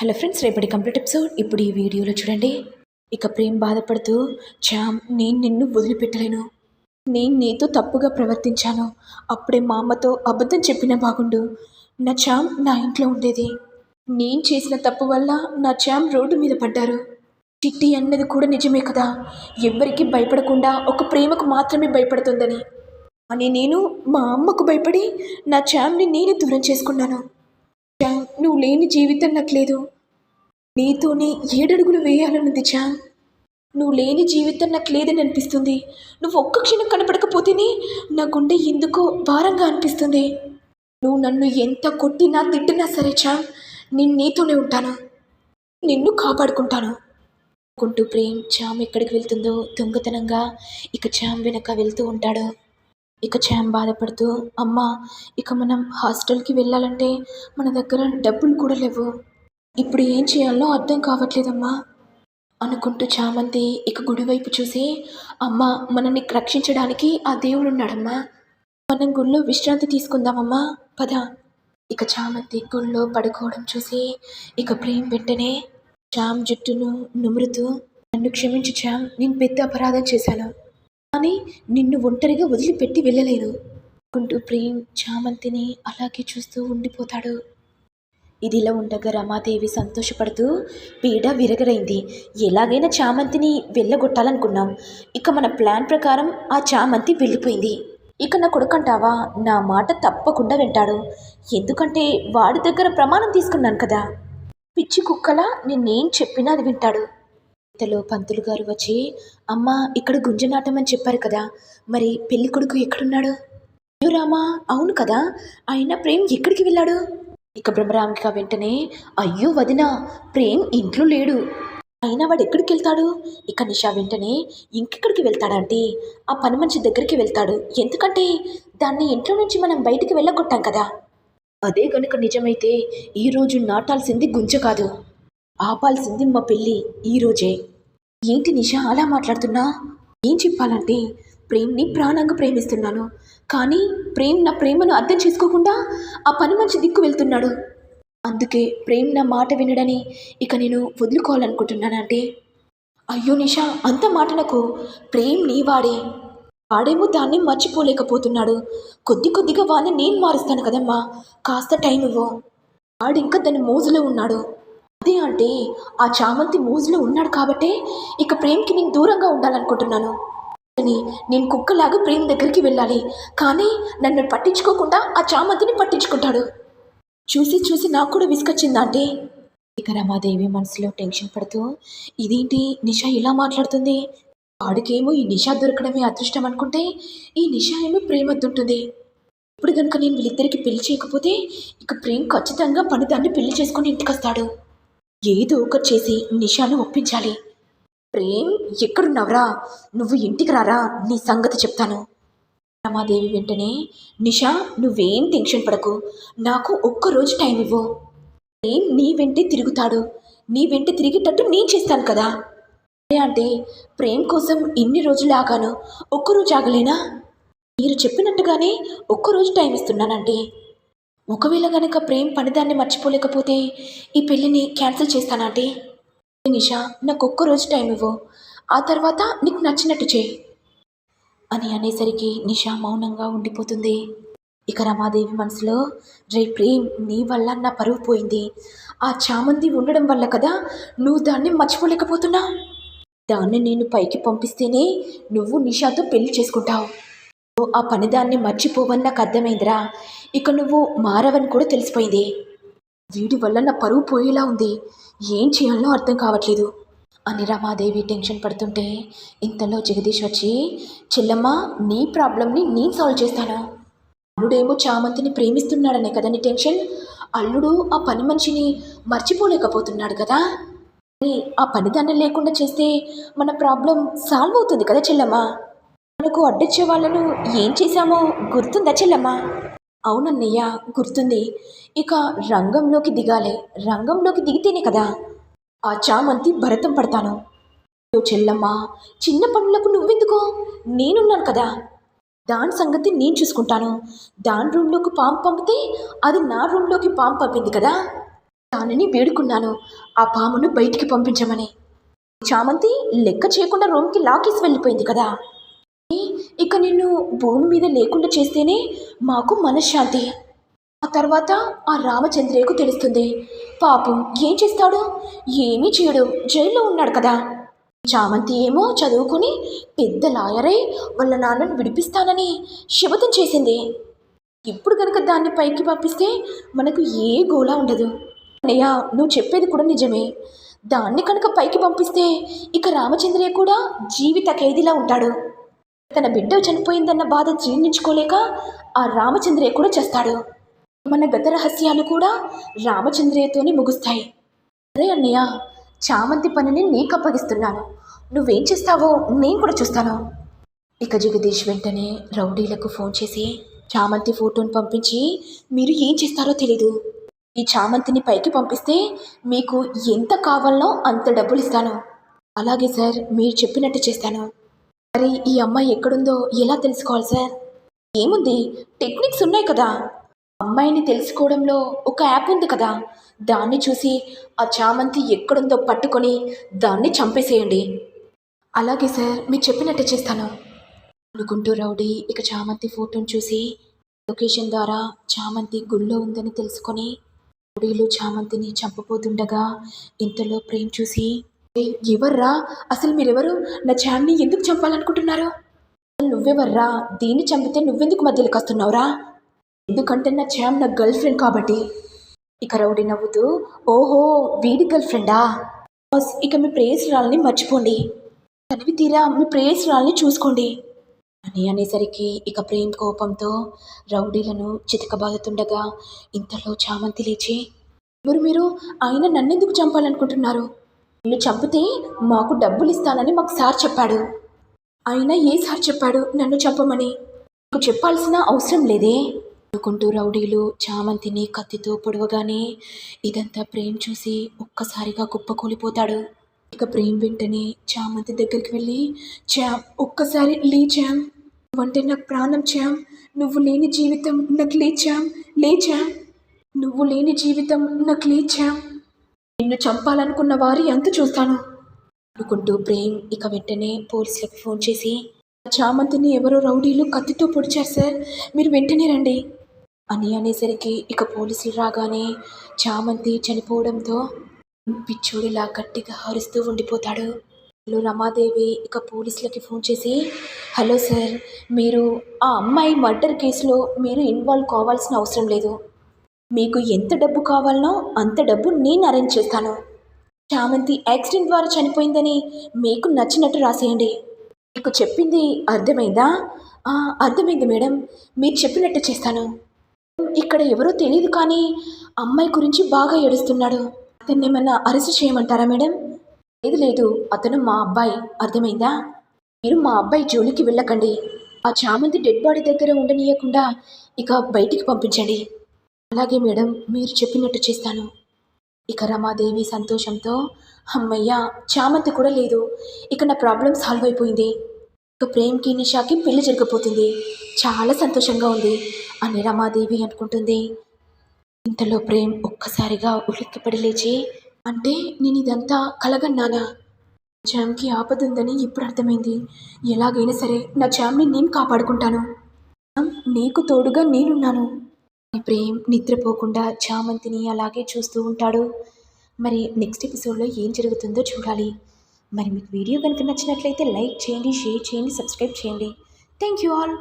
Hello friends రేపటి complete episode. ఇప్పుడు ఈ వీడియోలో చూడండి. ఇక ప్రేమ్ బాధపడుతూ చామ్ నేను నిన్ను వదిలిపెట్టలేను. నేను నీతో తప్పుగా ప్రవర్తించాను. అప్పుడే మా అమ్మతో అబద్ధం చెప్పినా బాగుండు. నా చామ్ నా ఇంట్లో ఉండేది. నేను చేసిన తప్పు వల్ల నా చామ్ రోడ్డు మీద పడ్డారు. చిట్టి అన్నది కూడా నిజమే కదా. ఎవ్వరికీ భయపడకుండా ఒక ప్రేమకు మాత్రమే భయపడుతుందని. అని నేను మా అమ్మకు భయపడి నా చామ్ని నేనే దూరం చేసుకున్నాను. చామ్ నువ్వు లేని జీవితం నాకు లేదు. నీతోనే ఏడడుగులు వేయాలన్నది చామ్ నువ్వు లేని జీవితం నాకు లేదని అనిపిస్తుంది. నువ్వు ఒక్క క్షణం కనపడకపోతేనే నా గుండె ఎందుకో భారంగా అనిపిస్తుంది. నువ్వు నన్ను ఎంత కొట్టినా తిట్టినా సరే చా నేను నీతోనే ఉంటాను. నిన్ను కాపాడుకుంటాను. అనుకుంటూ ప్రేమ్ చామ్ ఎక్కడికి వెళ్తుందో దొంగతనంగా ఇక చామ్ వెనక వెళ్తూ ఉంటాడు. ఇక చామ్ బాధపడుతూ అమ్మ ఇక మనం హాస్టల్కి వెళ్ళాలంటే మన దగ్గర డబ్బులు కూడా లేవు. ఇప్పుడు ఏం చేయాలో అర్థం కావట్లేదమ్మా అనుకుంటూ చామంతి ఇక గుడివైపు చూసి అమ్మ మనల్ని రక్షించడానికి ఆ దేవుడు ఉన్నాడమ్మా మనం గుళ్ళో విశ్రాంతి తీసుకుందామమ్మా. పద. ఇక చామంతి గుళ్ళో పడుకోవడం చూసి ఇక ప్రేమ్ వెంటనే చామ్ జుట్టును నుమురుతూ నన్ను క్షమించు చామ్ నేను పెద్ద అపరాధం చేశాను. కానీ నిన్ను ఒంటరిగా వదిలిపెట్టి వెళ్ళలేను అనుకుంటూ ప్రేమ్ చామంతిని అలాగే చూస్తూ ఉండిపోతాడు. ఇదిలా ఉండగా రమాదేవి సంతోషపడుతూ పీడ విరగరైంది ఎలాగైనా చామంతిని వెళ్ళగొట్టాలనుకున్నాం. ఇక మన ప్లాన్ ప్రకారం ఆ చామంతి వెళ్ళిపోయింది. ఇక నా కొడుకంటావా? నా మాట తప్పకుండా వింటాడు. ఎందుకంటే వాడి దగ్గర ప్రమాణం తీసుకున్నాను కదా. పిచ్చి కుక్కలా నిన్నేం చెప్పినా అది వింటాడు. ఇంతలో పంతులు గారు వచ్చి అమ్మ ఇక్కడ గుంజనాటం అని చెప్పారు కదా మరి పెళ్ళి కొడుకు ఎక్కడున్నాడు? అయ్యో రామా అవును కదా ఆయన ప్రేమ్ ఎక్కడికి వెళ్ళాడు? ఇక బ్రహ్మరామిక వెంటనే అయ్యో వదిన ప్రేమ్ ఇంట్లో లేడు. అయినా వాడు ఎక్కడికి వెళ్తాడు? ఇక నిషా వెంటనే ఇంకెక్కడికి వెళ్తాడంటే ఆ పని మనిషి దగ్గరికి వెళ్తాడు. ఎందుకంటే దాన్ని ఇంట్లో నుంచి మనం బయటికి వెళ్ళగొట్టాం కదా. అదే గనుక నిజమైతే ఈరోజు నాటాల్సింది గుంజ కాదు. ఆపాల్సింది మా పెళ్ళి ఈరోజే ఏంటి నిషా అలా మాట్లాడుతున్నా? ఏం చెప్పాలంటే ప్రేమ్ని ప్రాణంగా ప్రేమిస్తున్నాను. కానీ ప్రేమ్ నా ప్రేమను అర్థం చేసుకోకుండా ఆ పని మంచి దిక్కు వెళ్తున్నాడు. అందుకే ప్రేమ్ నా మాట వినడని ఇక నేను వదులుకోవాలనుకుంటున్నానంటే? అయ్యో నిషా అంత మాట నాకు. ప్రేమ్ నీ వాడే వాడేమో దాన్ని మర్చిపోలేకపోతున్నాడు. కొద్ది కొద్దిగా వాడిని నేను మారుస్తాను కదమ్మా. కాస్త టైం ఇవ్వు. వాడింకా తను దాని మోజులో ఉన్నాడు. అదే అంటే ఆ చామంతి మోజులో ఉన్నాడు కాబట్టే ఇక ప్రేమ్కి నేను దూరంగా ఉండాలనుకుంటున్నాను. నేను కుక్కలాగా ప్రేమ్ దగ్గరికి వెళ్ళాలి. కానీ నన్ను పట్టించుకోకుండా ఆ చామంతిని పట్టించుకుంటాడు. చూసి చూసి నాకు కూడా విసుకొచ్చిందంటే ఇక రమాదేవి మనసులో టెన్షన్ పడుతూ ఇదేంటి? నిషా ఇలా మాట్లాడుతుంది? వాడికేమో ఈ నిషా దొరకడమే అదృష్టం అనుకుంటే ఈ నిషా ఏమో ప్రేమద్దుంటుంది ఇప్పుడు కనుక నేను వీళ్ళిద్దరికి పెళ్ళి చేయకపోతే ఇక ప్రేమ్ ఖచ్చితంగా పనిదాన్ని పెళ్ళి చేసుకొని ఇంటికి వస్తాడు ఏదో ఒకటి చేసి నిషాను ఒప్పించాలి. ప్రేమ్ ఎక్కడున్నావురా? నువ్వు ఇంటికి రారా? నీ సంగతి చెప్తాను. రమాదేవి వెంటనే నిషా నువ్వేం టెన్షన్ పడకు. నాకు ఒక్కరోజు టైం ఇవ్వు. ప్రేమ్ నీ వెంటే తిరుగుతాడు. నీ వెంట తిరిగేటట్టు నేను చేస్తాను కదా. అదే అంటే ప్రేమ్ కోసం ఇన్ని రోజులు ఆగాను. ఒక్కరోజు ఆగలేనా? మీరు చెప్పినట్టుగానే ఒక్కరోజు టైం ఇస్తున్నానంటే. ఒకవేళ గనక ప్రేమ్ పనిదాన్ని మర్చిపోలేకపోతే ఈ పెళ్ళిని క్యాన్సిల్ చేస్తానంటే? నిషా నాకు ఒక్క రోజు టైం ఇవ్వు. ఆ తర్వాత నీకు నచ్చినట్టు చేయి. అని అనేసరికి నిషా మౌనంగా ఉండిపోతుంది. ఇక రమాదేవి మనసులో రే ప్రేమ్ నీ వల్ల నా పరువు పోయింది. ఆ చామంతి ఉండడం వల్ల కదా నువ్వు దాన్ని మర్చిపోలేకపోతున్నా దాన్ని నేను పైకి పంపిస్తేనే నువ్వు నిషాతో పెళ్ళి చేసుకుంటావు. ఆ పనిదాన్ని మర్చిపోవని నాకు అర్థమైందిరా ఇక నువ్వు మారవని కూడా తెలిసిపోయింది. వీడి వల్ల నా పరువు పోయేలా ఉంది. ఏం చేయాలో అర్థం కావట్లేదు. అని రమాదేవి టెన్షన్ పడుతుంటే ఇంతలో జగదీష్ వచ్చి చెల్లమ్మ నీ ప్రాబ్లమ్ని నేను సాల్వ్ చేస్తాను. అల్లుడేమో చామంతిని ప్రేమిస్తున్నాడనే కదా నీ టెన్షన్? అల్లుడు ఆ పని మనిషిని మర్చిపోలేకపోతున్నాడు కదా. మరి ఆ పనిదాన్ని లేకుండా చేస్తే మన ప్రాబ్లం సాల్వ్ అవుతుంది కదా చెల్లమ్మ. మనకు అడ్డొచ్చే వాళ్ళను ఏం చేశామో గుర్తుందా చెల్లమ్మ? అవునన్నయ్య గుర్తుంది. ఇక రంగంలోకి దిగాలి. రంగంలోకి దిగితేనే కదా ఆ చామంతి భరతం పడతాను. చెల్లమ్మ చిన్న పనులకు నువ్వెందుకో? నేనున్నాను కదా. దాని సంగతి నేను చూసుకుంటాను. దాని రూమ్లోకి పాము పంపితే అది నా రూమ్లోకి పాము పంపింది కదా. దానిని వేడుకున్నాను. ఆ పామును బయటికి పంపించమని. చామంతి లెక్క చేయకుండా రూమ్కి లాకేసి వెళ్ళిపోయింది కదా. ఇక నిన్ను భూమి మీద లేకుండా చేస్తేనే మాకు మనశ్శాంతి. ఆ తర్వాత ఆ రామచంద్రయ్యకు తెలుస్తుంది. పాపం ఏం చేస్తాడు? ఏమీ చేయడు. జైల్లో ఉన్నాడు కదా. చామంతి ఏమో చదువుకుని పెద్ద లాయరై వాళ్ళ నాన్నను విడిపిస్తానని శపథం చేసింది. ఇప్పుడు కనుక దాన్ని పైకి పంపిస్తే మనకు ఏ గోలా ఉండదు. అన్నయ్య నువ్వు చెప్పేది కూడా నిజమే. దాన్ని కనుక పైకి పంపిస్తే ఇక రామచంద్రయ్య కూడా జీవిత ఖైదీలా ఉంటాడు. తన బిడ్డ చనిపోయిందన్న బాధ జీర్ణించుకోలేక ఆ రామచంద్రయ్య కూడా చేస్తాడు. మన గత రహస్యాలు కూడా రామచంద్రయ్యతోనే ముగుస్తాయి. అరే అన్నయ్య చామంతి పనిని నీకు అప్పగిస్తున్నాను. నువ్వేం చేస్తావో నేను కూడా చూస్తాను. ఇక జగదీష్ వెంటనే రౌడీలకు ఫోన్ చేసి చామంతి ఫోటోని పంపించి మీరు ఏం చేస్తారో తెలీదు. ఈ చామంతిని పైకి పంపిస్తే మీకు ఎంత కావాలనో అంత డబ్బులు ఇస్తాను అలాగే సార్ మీరు చెప్పినట్టు చేస్తాను. మరి ఈ అమ్మాయి ఎక్కడుందో ఎలా తెలుసుకోవాలి సార్? ఏముంది? టెక్నిక్స్ ఉన్నాయి కదా. అమ్మాయిని తెలుసుకోవడంలో ఒక యాప్ ఉంది కదా. దాన్ని చూసి ఆ చామంతి ఎక్కడుందో పట్టుకొని దాన్ని చంపేసేయండి. అలాగే సార్ మీరు చెప్పినట్టే చేస్తాను. అనుకుంటూ రౌడీ ఇక చామంతి ఫోటోని చూసి లొకేషన్ ద్వారా చామంతి గుళ్ళో ఉందని తెలుసుకొని రౌడీలు చామంతిని చంపబోతుండగా ఇంతలో ప్రేమ్ చూసి ఎవర్రా? అసలు మీరెవరు? నా చామ్ని ఎందుకు చంపాలనుకుంటున్నారు? నువ్వెవర్రా? దీన్ని చంపితే నువ్వెందుకు మధ్యలోకి వస్తున్నావురా? ఎందుకంటే నా చామ్ నా గర్ల్ ఫ్రెండ్ కాబట్టి. ఇక రౌడీ నవ్వుతూ ఓహో వీడి గర్ల్ ఫ్రెండా? ఇక మీ ప్రేయసురాల్ని మర్చిపోండి. చదివి తీరా మీ ప్రేయసురాల్ని చూసుకోండి. అని అనేసరికి ఇక ప్రేమ్ కోపంతో రౌడీలను చితకబాదుతుండగా ఇంతలో చామంతి లేచి ఎవరు మీరు? ఆయన నన్నెందుకు చంపాలనుకుంటున్నారు? నిన్ను చంపితే మాకు డబ్బులు ఇస్తానని మాకు సార్ చెప్పాడు. ఆయన ఏ సార్ చెప్పాడు నన్ను చంపమని? నాకు చెప్పాల్సిన అవసరం లేదే. అనుకుంటూ రౌడీలు చామంతిని కత్తితో పొడవగానే ఇదంతా ప్రేమ్ చూసి ఒక్కసారిగా కుప్పకూలిపోతాడు. ఇక ప్రేమ్ వెంటనే చామంతి దగ్గరికి వెళ్ళి చామ్ ఒక్కసారి లే చామ్ నువ్వంటే నాకు ప్రాణం చామ్ నువ్వు లేని జీవితం నాకు లేచాం లేచాం నువ్వు లేని జీవితం నాకు లేచాం నిన్ను చంపాలనుకున్న వారి ఎంత చూస్తాను. అనుకుంటూ ప్రేమ్ ఇక వెంటనే పోలీసులకు ఫోన్ చేసి చామంతిని ఎవరో రౌడీలు కత్తితో పొడిచారు సార్. మీరు వెంటనే రండి. అని అనేసరికి ఇక పోలీసులు రాగానే చామంతి చనిపోవడంతో పిచ్చోడిలా గట్టిగా హారుస్తూ ఉండిపోతాడు. హలో రమాదేవి ఇక పోలీసులకి ఫోన్ చేసి హలో సార్ మీరు ఆ అమ్మాయి మర్డర్ కేసులో మీరు ఇన్వాల్వ్ కావాల్సిన అవసరం లేదు. మీకు ఎంత డబ్బు కావాలనో అంత డబ్బు నేను అరేంజ్ చేస్తాను. చామంతి యాక్సిడెంట్ ద్వారా చనిపోయిందని మీకు నచ్చినట్టు రాసేయండి. మీకు చెప్పింది అర్థమైందా? అర్థమైంది మేడం. మీరు చెప్పినట్టు చేస్తాను. ఇక్కడ ఎవరో తెలియదు కానీ అమ్మాయి గురించి బాగా ఏడుస్తున్నాడు. అతన్ని ఏమన్నా అరెస్ట్ చేయమంటారా మేడం? లేదు లేదు. అతను మా అబ్బాయి. అర్థమైందా? మీరు మా అబ్బాయి జోలికి వెళ్ళకండి. ఆ చామంతి డెడ్ బాడీ దగ్గర ఉండనీయకుండా ఇక బయటికి పంపించండి. అలాగే మేడం మీరు చెప్పినట్టు చేస్తాను. ఇక రమాదేవి సంతోషంతో అమ్మయ్య చామంతి కూడా లేదు. ఇక నా ప్రాబ్లం సాల్వ్ అయిపోయింది. ఇక ప్రేమ్కి నిషాకి పెళ్ళి జరగబోతుంది. చాలా సంతోషంగా ఉంది అని రమాదేవి అనుకుంటుంది. ఇంతలో ప్రేమ్ ఒక్కసారిగా ఉలిక్కిపడి లేచి అంటే నేను ఇదంతా కలగన్నానా? జామ్కి ఆపద ఉందని ఇప్పుడు అర్థమైంది. ఎలాగైనా సరే నా జామ్ని నేను కాపాడుకుంటాను నీకు తోడుగా నేనున్నాను. ప్రేమ్ నిద్రపోకుండా చామంతిని అలాగే చూస్తూ ఉంటాడు. మరి నెక్స్ట్ ఎపిసోడ్లో ఏం జరుగుతుందో చూడాలి. మరి మీకు వీడియో కనుక నచ్చినట్లయితే లైక్ చేయండి షేర్ చేయండి సబ్స్క్రైబ్ చేయండి. Thank you all